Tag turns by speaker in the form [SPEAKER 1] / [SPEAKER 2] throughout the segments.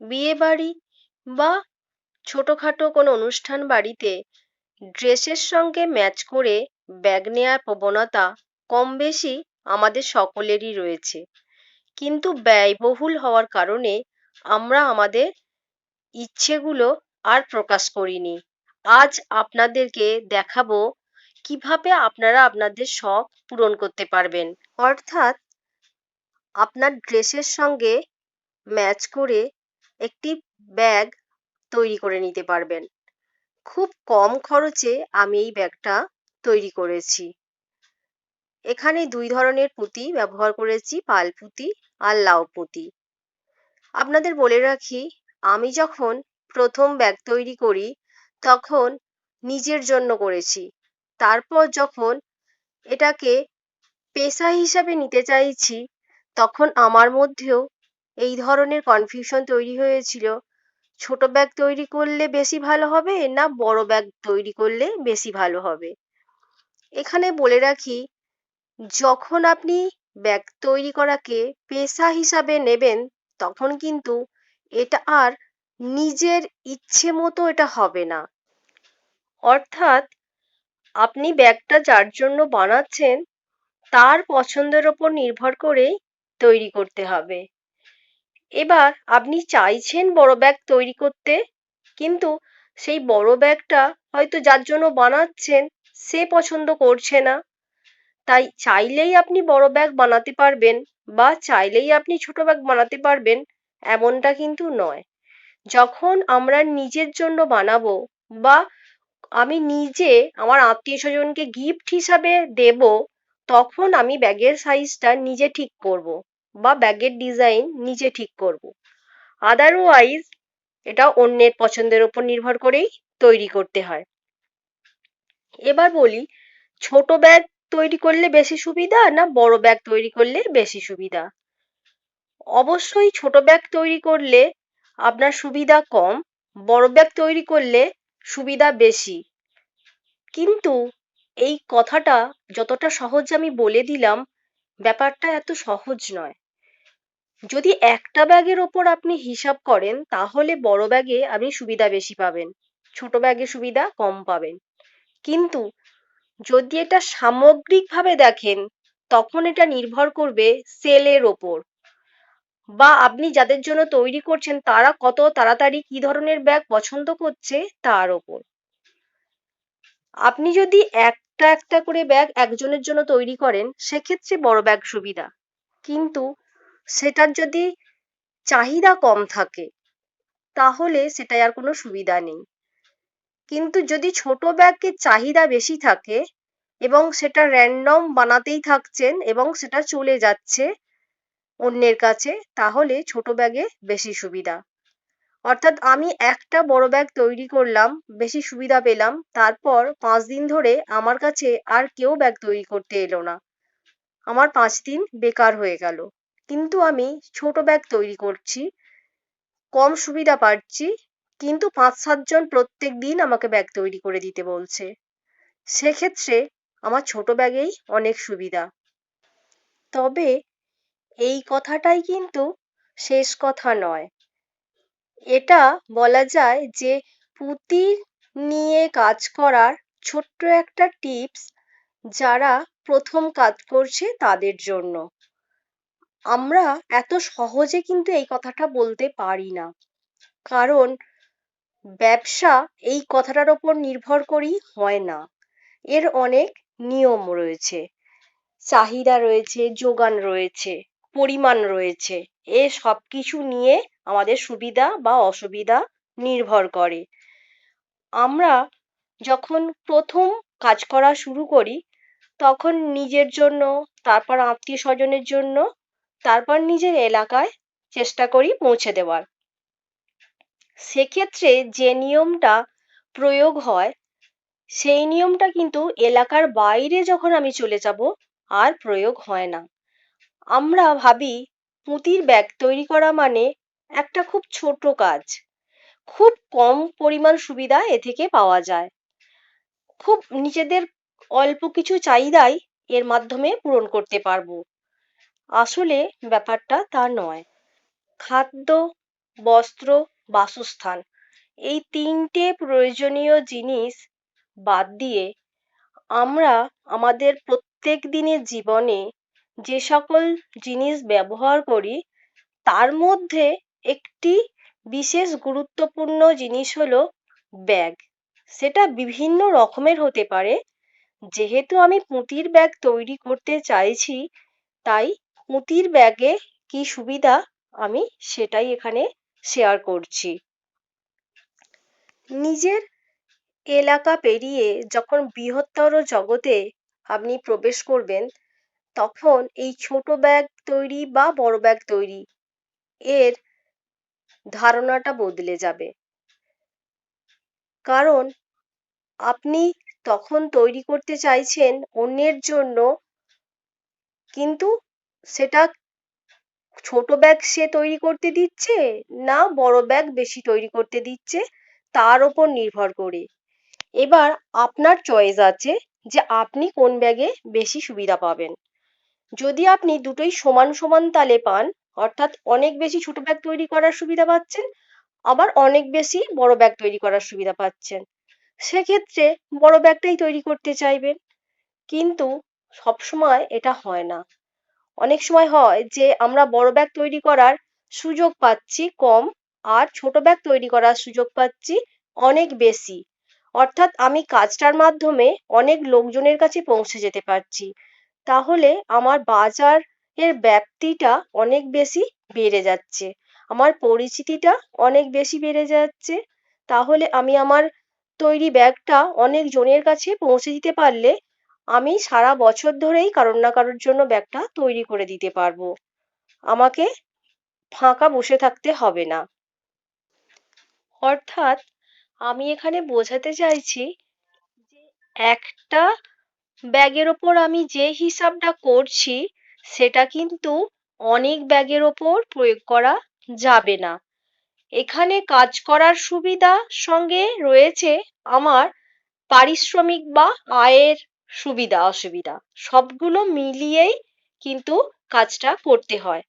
[SPEAKER 1] বিয়েবাড়ি বা ছোটোখাটো কোনো অনুষ্ঠান বাড়িতে ড্রেসের সঙ্গে ম্যাচ করে ব্যাগ নেওয়ার প্রবণতা কম বেশি আমাদের সকলেরই রয়েছে। কিন্তু ব্যয়বহুল হওয়ার কারণে আমরা আমাদের ইচ্ছেগুলো আর প্রকাশ করিনি। আজ আপনাদেরকে দেখাবো কীভাবে আপনারা আপনাদের শখ পূরণ করতে পারবেন। অর্থাৎ আপনার ড্রেসের সঙ্গে ম্যাচ করে একটি ব্যাগ তৈরি করে নিতে পারবেন। খুব কম খরচে আমি এই ব্যাগটা তৈরি করেছি। এখানে দুই ধরনের পুঁতি ব্যবহার করেছি, পাল পুঁতি আর লাউ পুঁতি। আপনাদের বলে রাখি, আমি যখন প্রথম ব্যাগ তৈরি করি, তখন নিজের জন্য করেছি। তারপর যখন এটাকে পেশা হিসাবে নিতে চাইছি, তখন আমার মধ্যেও এই ধরনের কনফিউশন তৈরি হয়েছিল। ছোট ব্যাগ তৈরি করলে বেশি ভালো হবে না বড় ব্যাগ তৈরি করলে বেশি ভালো হবে? এখানে বলে রাখি, যখন আপনি ব্যাগ তৈরি করাকে পেশা হিসাবে নেবেন, তখন কিন্তু এটা আর নিজের ইচ্ছে মতো এটা হবে না। অর্থাৎ আপনি ব্যাগটা যার জন্য বানাচ্ছেন, তার পছন্দের ওপর নির্ভর করেই তৈরি করতে হবে। এবার আপনি চাইছেন বড় ব্যাগ তৈরি করতে, কিন্তু সেই বড় ব্যাগটা হয়তো যার জন্য বানাচ্ছেন সে পছন্দ করছে না। তাই চাইলেই আপনি বড় ব্যাগ বানাতে পারবেন বা চাইলেই আপনি ছোট ব্যাগ বানাতে পারবেন এমনটা কিন্তু নয়। যখন আমরা নিজের জন্য বানাবো বা আমি নিজে আমার আত্মীয় স্বজনকে গিফট হিসাবে দেব, তখন আমি ব্যাগের সাইজটা নিজে ঠিক করব। বা ব্যাগের ডিজাইন নিজে ঠিক করব। আদারওয়াইজ এটা অন্যের পছন্দের ওপর নির্ভর করেই তৈরি করতে হয়। এবার বলি, ছোট ব্যাগ তৈরি করলে বেশি সুবিধা না বড় ব্যাগ তৈরি করলে বেশি সুবিধা? অবশ্যই ছোট ব্যাগ তৈরি করলে আপনার সুবিধা কম, বড় ব্যাগ তৈরি করলে সুবিধা বেশি। কিন্তু এই কথাটা যতটা সহজ আমি বলে দিলাম, ব্যাপারটা এত সহজ নয়। যদি একটা ব্যাগের ওপর আপনি হিসাব করেন, তাহলে বড় ব্যাগে আপনি সুবিধা বেশি পাবেন। ছোট ব্যাগে সুবিধা কম পাবেন। কিন্তু যদি এটা সামগ্রিকভাবে দেখেন, তখন এটা নির্ভর করবে সেলের ওপর। বা আপনি যাদের জন্য তৈরি করছেন, তারা কত তাড়াতাড়ি কি ধরনের ব্যাগ পছন্দ করছে, তার ওপর। আপনি যদি একটা একটা করে ব্যাগ একজনের জন্য তৈরি করেন, সেক্ষেত্রে বড় ব্যাগ সুবিধা। কিন্তু সেটার যদি চাহিদা কম থাকে, তাহলে সেটায় আর কোনো সুবিধা নেই। কিন্তু যদি ছোট ব্যাগের চাহিদা বেশি থাকে এবং সেটা র্যান্ডম বানাতেই থাকছেন এবং সেটা চলে যাচ্ছে অন্যের কাছে, তাহলে ছোট ব্যাগে বেশি সুবিধা। অর্থাৎ আমি একটা বড় ব্যাগ তৈরি করলাম, বেশি সুবিধা পেলাম, তারপর পাঁচ দিন ধরে আমার কাছে আর কেউ ব্যাগ তৈরি করতে এলো না। আমার পাঁচ দিন বেকার হয়ে গেল। কিন্তু আমি ছোট ব্যাগ তৈরি করছি। কম সুবিধা পাচ্ছি, কিন্তু পাঁচ সাতজন প্রত্যেক দিন আমাকে ব্যাগ তৈরি করে দিতে বলছে। সেক্ষেত্রে আমার ছোট ব্যাগেই অনেক সুবিধা। তবে এই কথাটাই কিন্তু শেষ কথা নয়। এটা বলা যায় যে পুঁতি নিয়ে কাজ করার ছোট্ট একটা টিপস যারা প্রথম কাজ করছে তাদের জন্য। আমরা এত সহজে কিন্তু এই কথাটা বলতে পারি না। কারণ ব্যবসা এই কথাটার ওপর নির্ভর করেই হয় না। এর অনেক নিয়ম রয়েছে। চাহিদা রয়েছে, যোগান রয়েছে, পরিমাণ রয়েছে। এ সব কিছু নিয়ে আমাদের সুবিধা বা অসুবিধা নির্ভর করে। আমরা যখন প্রথম কাজ করা শুরু করি, তখন নিজের জন্য, তারপর আত্মীয় স্বজনের জন্য তারপর নিজের এলাকায় চেষ্টা করি পৌঁছে দেওয়ার। সেক্ষেত্রে যে নিয়মটা প্রয়োগ হয়, সেই নিয়মটা কিন্তু এলাকার বাইরে যখন আমি চলে যাব, আর প্রয়োগ হয় না। আমরা ভাবি পুঁতির ব্যাগ তৈরি করা মানে একটা খুব ছোট কাজ। খুব কম পরিমাণ সুবিধা এ থেকে পাওয়া যায়। খুব নিজেদের অল্প কিছু চাহিদাই এর মাধ্যমে পূরণ করতে পারব। আসলে ব্যাপারটা তা নয়। খাদ্য, বস্ত্র, বাসস্থান এই তিনটে প্রয়োজনীয় জিনিস বাদ দিয়ে আমরা আমাদের প্রত্যেক দিনের জীবনে যে সকল জিনিস ব্যবহার করি, তার মধ্যে একটি বিশেষ গুরুত্বপূর্ণ জিনিস হলো ব্যাগ। সেটা বিভিন্ন রকমের হতে পারে। যেহেতু আমি পুঁতির ব্যাগ তৈরি করতে চাইছি, তাই পুঁতির ব্যাগে কি সুবিধা? আমি সেটাই এখানে শেয়ার করছি। নিজের এলাকা পেরিয়ে যখন বৃহত্তর জগতে আপনি প্রবেশ করবেন, তখন এই ছোট ব্যাগ তৈরি বা বড় ব্যাগ তৈরি, এর ধারণাটা বদলে যাবে। কারণ আপনি তখন তৈরি করতে চাইছেন অন্যের জন্য, কিন্তু সেটা ছোট ব্যাগ সে তৈরি করতে দিচ্ছে না বড় ব্যাগ বেশি তৈরি করতে দিচ্ছে তার ওপর নির্ভর করে। এবার আপনার চয়েস আছে যে আপনি কোন ব্যাগে বেশি সুবিধা পাবেন। যদি আপনি দুটোই সমান সমান তালে পান, অর্থাৎ অনেক বেশি ছোট ব্যাগ তৈরি করার সুবিধা পাচ্ছেন, আবার অনেক বেশি বড় ব্যাগ তৈরি করার সুবিধা পাচ্ছেন, সেক্ষেত্রে বড় ব্যাগটাই তৈরি করতে চাইবেন। কিন্তু সবসময় এটা হয় না। অনেক সময় হয় যে আমরা বড় ব্যাগ তৈরি করার সুযোগ পাচ্ছি কম, আর ছোট ব্যাগ তৈরি করার সুযোগ পাচ্ছি অনেক বেশি। অর্থাৎ আমি কাজটার মাধ্যমে অনেক লোকজনের কাছে পৌঁছে যেতে পারছি। তাহলে আমার বাজার এর ব্যাপ্তিটা অনেক বেশি বেড়ে যাচ্ছে। আমার পরিচিতিটা অনেক বেশি বেড়ে যাচ্ছে। তাহলে আমি আমার তৈরি ব্যাগটা অনেক জনের কাছে পৌঁছে দিতে পারলে আমি সারা বছর ধরেই কারোর না কারোর জন্য ব্যাগটা তৈরি করে দিতে পারব। আমাকে ফাঁকা বসে থাকতে হবে না। অর্থাৎ আমি এখানে বোঝাতে চাইছি যে একটা ব্যাগের ওপর আমি যে হিসাবটা করছি, সেটা কিন্তু অনেক ব্যাগের ওপর প্রয়োগ করা যাবে না। এখানে কাজ করার সুবিধা সঙ্গে রয়েছে আমার পারিশ্রমিক বা আয়ের সুবিধা, অসুবিধা, সবগুলো মিলিয়েই কিন্তু কাজটা করতে হয়।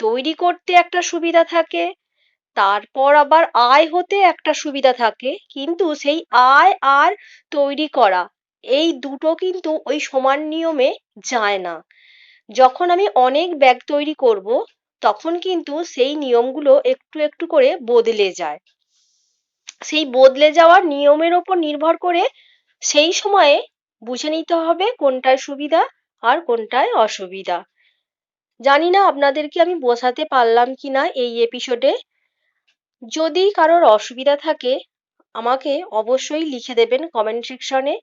[SPEAKER 1] তৈরি করতে একটা সুবিধা থাকে, তারপর আবার আয় হতে একটা সুবিধা থাকে, কিন্তু সেই আয় আর তৈরি করা, এই দুটো কিন্তু ওই সমান নিয়মে যায় না। যখন আমি অনেক ব্যাগ তৈরি করব, তখন কিন্তু সেই নিয়মগুলো একটু একটু করে বদলে যায়। সেই বদলে যাওয়ার নিয়মের ওপর নির্ভর করে সেই সময়ে বুঝে নিতে হবে কোনটায় সুবিধা আর কোনটায় অসুবিধা। জানি না আপনাদেরকে আমি বোঝাতে পারলাম কি না এই এপিসোডে যদি কারোর অসুবিধা থাকে, আমাকে অবশ্যই লিখে দেবেন কমেন্ট সেকশনে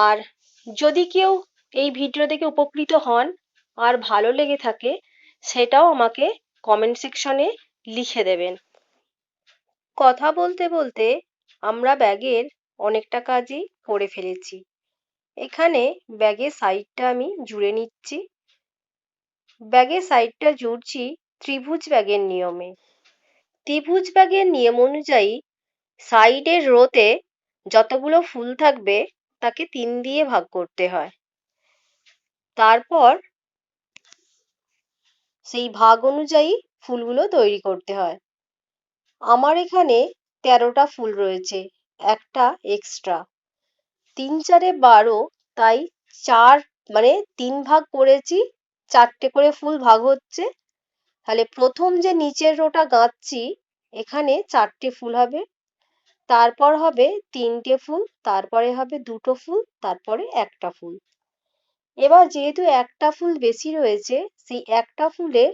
[SPEAKER 1] আর যদি কেউ এই ভিডিও দেখে উপকৃত হন আর ভালো লেগে থাকে, সেটাও আমাকে কমেন্ট সেকশনে লিখে দেবেন। কথা বলতে বলতে আমরা ব্যাগের অনেকটা কাজই করে ফেলেছি। এখানে ব্যাগের সাইডটা আমি জুড়ে নিচ্ছি। ব্যাগের সাইডটা জুড়ছি ত্রিভুজ ব্যাগের নিয়মে। ত্রিভুজ ব্যাগের নিয়ম অনুযায়ী সাইডের রোতে যতগুলো ফুল থাকবে তাকে তিন দিয়ে ভাগ করতে হয়। তারপর সেই ভাগ অনুযায়ী ফুলগুলো তৈরি করতে হয়। আমার এখানে তেরোটা ফুল রয়েছে, একটা এক্সট্রা তিন চারে বারো, তাই চার মানে তিন ভাগ করেছি, চারটে করে ফুল ভাগ হচ্ছে। তাহলে প্রথম যে নিচের রোটা গাঁথছি, এখানে চারটে ফুল হবে। তারপর হবে তিনটে ফুল, তারপরে হবে দুটো ফুল, তারপরে একটা ফুল। এবার যেহেতু একটা ফুল বেশি রয়েছে, সেই একটা ফুলে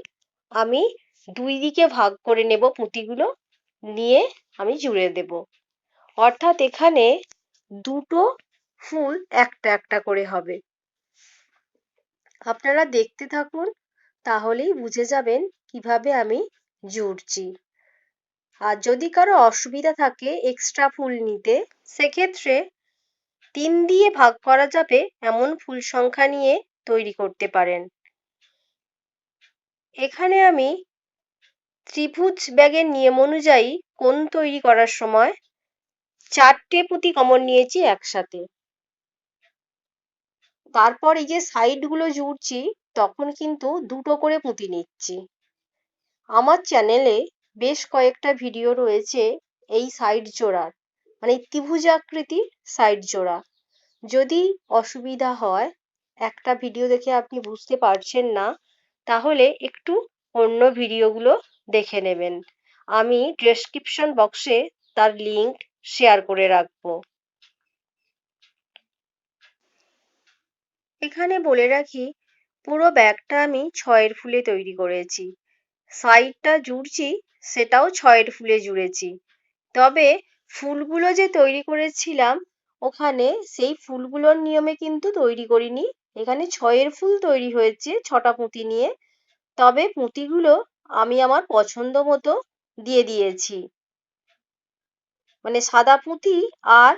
[SPEAKER 1] আমি দুই দিকে ভাগ করে নেব পুঁতিগুলো, নিয়ে আমি জুড়ে দেব। অর্থাৎ এখানে দুটো ফুল একটা একটা করে হবে। আপনারা দেখতে থাকুন, তাহলেই বুঝে যাবেন কীভাবে আমি জুড়ছি। আর যদি কারও অসুবিধা থাকে এক্সট্রা ফুল নিতে, সেক্ষেত্রে তিন দিয়ে ভাগ করা যাবে এমন ফুল সংখ্যা নিয়ে তৈরি করতে পারেন। এখানে আমি ত্রিভুজ ব্যাগের নিয়ম অনুযায়ী কোণ তৈরি করার সময় চারটে পুঁতি কমন নিয়েছি একসাথে। তারপর এই যে সাইডগুলো জুড়ছি, তখন কিন্তু দুটো করে পুঁতি নিচ্ছি। আমার চ্যানেলে বেশ কয়েকটা ভিডিও রয়েছে এই সাইড জোড়ার মানে ত্রিভুজাকৃতির সাইড জোড়া। যদি অসুবিধা হয়, একটা ভিডিও দেখে আপনি বুঝতে পারছেন না, তাহলে একটু অন্য ভিডিওগুলো দেখে নেবেন। আমি ডেসক্রিপশন বক্সে তার লিঙ্ক শেয়ার করে রাখব। এখানে বলে রাখি, পুরো ব্যাগটা আমি ছয়ের ফুলে তৈরি করেছি। সাইডটা জুড়ছি, সেটাও ছয়ের ফুলে জুড়েছি। তবে ফুলগুলো যে তৈরি করেছিলাম, ওখানে সেই ফুলগুলোর নিয়মে কিন্তু তৈরি করিনি। এখানে ছয়ের ফুল তৈরি হয়েছে ছটা পুঁতি নিয়ে। তবে পুঁতিগুলো আমি আমার পছন্দ মতো দিয়ে দিয়েছি। মানে সাদা পুঁতি আর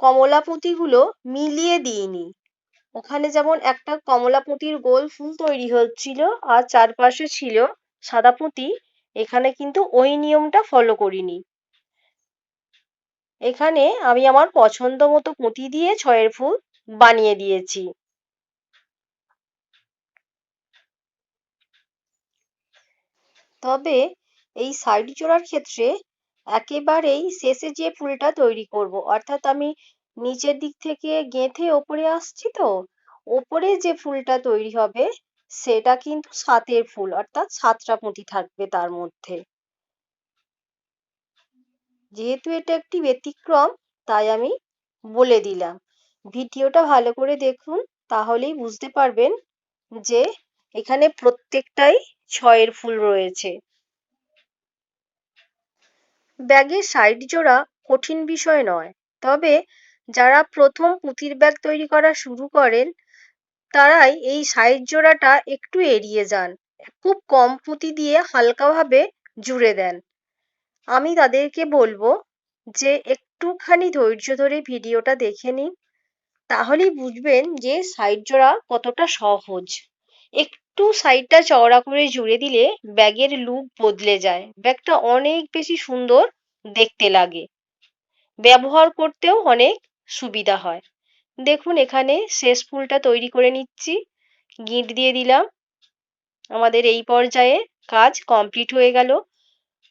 [SPEAKER 1] কমলা পুঁতিগুলো মিলিয়ে দিইনি। ওখানে যেমন একটা কমলা পুঁতির গোল ফুল তৈরি হচ্ছিল আর চারপাশে ছিল সাদা পুঁতি, এখানে কিন্তু ওই নিয়মটা ফলো করিনি। এখানে আমি আমার পছন্দ মতো পুঁতি দিয়ে ছয়ের ফুল বানিয়ে দিয়েছি। তবে এই সাইড জোড়ার ক্ষেত্রে একেবারেই শেষে যে ফুলটা তৈরি করব। অর্থাৎ আমি নিচের দিক থেকে গেঁথে ওপরে আসছি তো, ওপরে যে ফুলটা তৈরি হবে সেটা কিন্তু সাতের ফুল, অর্থাৎ সাতটা পুঁতি থাকবে তার মধ্যে। যেহেতু এটা একটি ব্যতিক্রম, তাই আমি বলে দিলাম। ভিডিওটা ভালো করে দেখুন, তাহলেই বুঝতে পারবেন যে এখানে প্রত্যেকটাই ছয়ের ফুল রয়েছে। ব্যাগের সাইড জোড়া কঠিন বিষয় নয়। তবে যারা প্রথম পুঁতির ব্যাগ তৈরি করা শুরু করেন, তারাই এই সাইড জোড়াটা একটু এড়িয়ে যান। খুব কম পুঁতি দিয়ে হালকাভাবে জুড়ে দেন। আমি তাদেরকে বলব যে, একটুখানি ধৈর্য ধরে ভিডিওটা দেখে নিন, তাহলেই বুঝবেন যে সাইড জোড়া কতটা সহজ। একটু সাইডটা চওড়া করে জুড়ে দিলে ব্যাগের লুক বদলে যায়। ব্যাগটা অনেক বেশি সুন্দর দেখতে লাগে। ব্যবহার করতেও অনেক সুবিধা হয়। দেখুন, এখানে শেষ ফুলটা তৈরি করে নিচ্ছি। গিঁট দিয়ে দিলাম। আমাদের এই পর্যায়ে কাজ কমপ্লিট হয়ে গেল।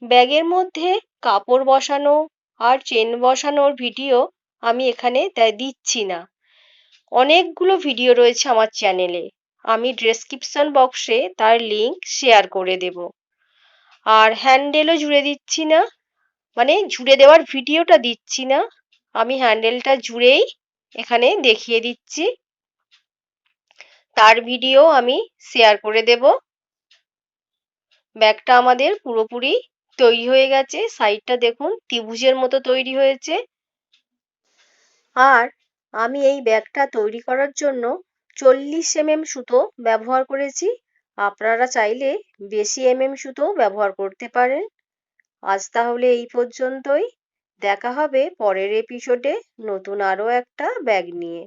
[SPEAKER 1] ব্যাগের মধ্যে কাপড় বসানো আর চেন বসানোর ভিডিও আমি এখানে দিচ্ছি না। অনেকগুলো ভিডিও রয়েছে আমার চ্যানেলে আমি ডেসক্রিপশন বক্সে তার লিঙ্ক শেয়ার করে দেব। আর হ্যান্ডেলও জুড়ে দিচ্ছি না মানে জুড়ে দেওয়ার ভিডিওটা দিচ্ছি না, আমি হ্যান্ডেলটা জুড়েই এখানে দেখিয়ে দিচ্ছি। তার ভিডিও আমি শেয়ার করে দেব। ব্যাগটা আমাদের পুরোপুরি তৈরি হয়ে গেছে সাইডটা দেখুন ত্রিভুজের মতো তৈরি হয়েছে। আর আমি এই ব্যাগটা তৈরি করার জন্য চল্লিশ এমএম সুতো ব্যবহার করেছি। আপনারা চাইলে বেশি এমএম সুতো ব্যবহার করতে পারেন। আজ তাহলে এই পর্যন্তই। দেখা হবে পরের এপিসোডে নতুন আরও একটা ব্যাগ নিয়ে।